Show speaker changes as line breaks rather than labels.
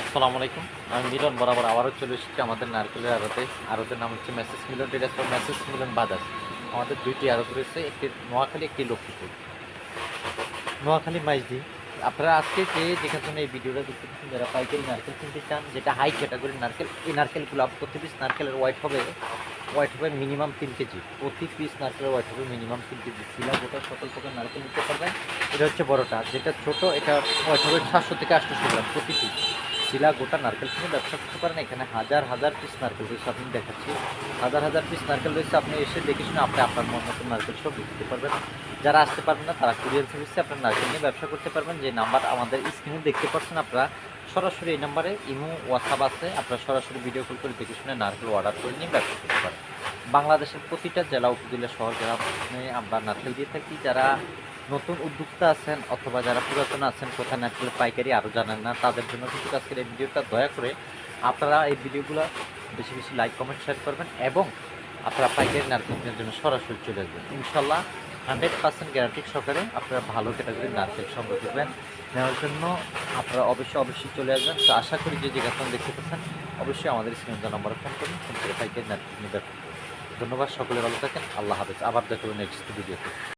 আসসালামু আলাইকুম। আমি মিলন বরাবর আবারও চলে এসেছি আমাদের নারকেলের আড়তে। আড়তের নাম হচ্ছে message Milan direct message Milan বাজার আমাদের দুইটি আড়ত রয়েছে, একটি নোয়াখালী, একটি লক্ষ্মীপুর। নোয়াখালী মাইজদি, আপনারা আজকে যে যেখানে জন্য এই ভিডিওটা দেখতে পাচ্ছেন, যারা পাইকারি নারকেল কিনতে চান, যেটা হাই ক্যাটাগরির নারকেল, এই নারকেলগুলো প্রতি পিস নারকেলের ওয়াইট হবে ওয়াইট হবে মিনিমাম তিন কেজি। প্রতি পিস নারকেলের ওয়াইট হবে মিনিমাম তিন কেজি। শিলা গোটা সকল প্রকার নারকেল নিতে পারবেন। এটা হচ্ছে বড়টা, যেটা ছোট, এটা ওয়াইট হবে সাতশো থেকে আটশোশো গ্রাম প্রতি পিস শিলা গোটা নারকেল কিনে ব্যবসা করতে পারেন। এখানে হাজার হাজার পিস নারকেল রয়েছে আপনি দেখাচ্ছি। হাজার হাজার পিস নারকেল রয়েছে। আপনি এসে দেখে শুনে আপনি আপনার মন মতো নারকেল সব বিক্রি পারবেন যারা আসতে পারবেন না, তারা কুরিয়ার সার্ভিসে আপনার নারকেল নিয়ে ব্যবসা করতে পারবেন। যে নাম্বার আমাদের স্ক্রিনে দেখতে পাচ্ছেন আপনারা, সরাসরি এই নাম্বারে ইমো হোয়াটসঅ্যাপ আছে। আপনারা সরাসরি ভিডিও কল করে দেখে শুনে নারকেল অর্ডার করে নিয়ে ব্যবসা করতে পারেন। বাংলাদেশের প্রতিটা জেলা, উপজেলা, শহর, গ্রামে আমরা নারকেল দিয়ে থাকি। যারা নতুন উদ্যোক্তা আছেন অথবা যারা পুরাতন আছেন, কোথায় নারকেল পাইকারি আরও জানেন না, তাদের জন্য কিন্তু আজকের এই ভিডিওটা দয়া করে আপনারা এই ভিডিওগুলো বেশি বেশি লাইক, কমেন্ট শেয়ার করবেন এবং আপনারা পাইকারি নারকেল জন্য সরাসরি চলে আসবেন। ইনশাল্লাহ হান্ড্রেড পার্সেন্ট গ্যারান্টি সহকারে আপনারা ভালো ক্যাটাগরির নারকেল সংগ্রহ করবেন। নেওয়ার জন্য আপনারা অবশ্যই অবশ্যই চলে আসবেন। তো আশা করি যে জিজ্ঞাসা দেখতে পাচ্ছেন, অবশ্যই আমাদের স্ক্রিন নম্বরে ফোন করুন, ফোন করে পাইকারি নারকেল নিয়ে ধন্যবাদ, সকলে ভালো থাকেন। আল্লাহ হাফেজ। আবার দেখা হবে নেক্সট ভিডিওতে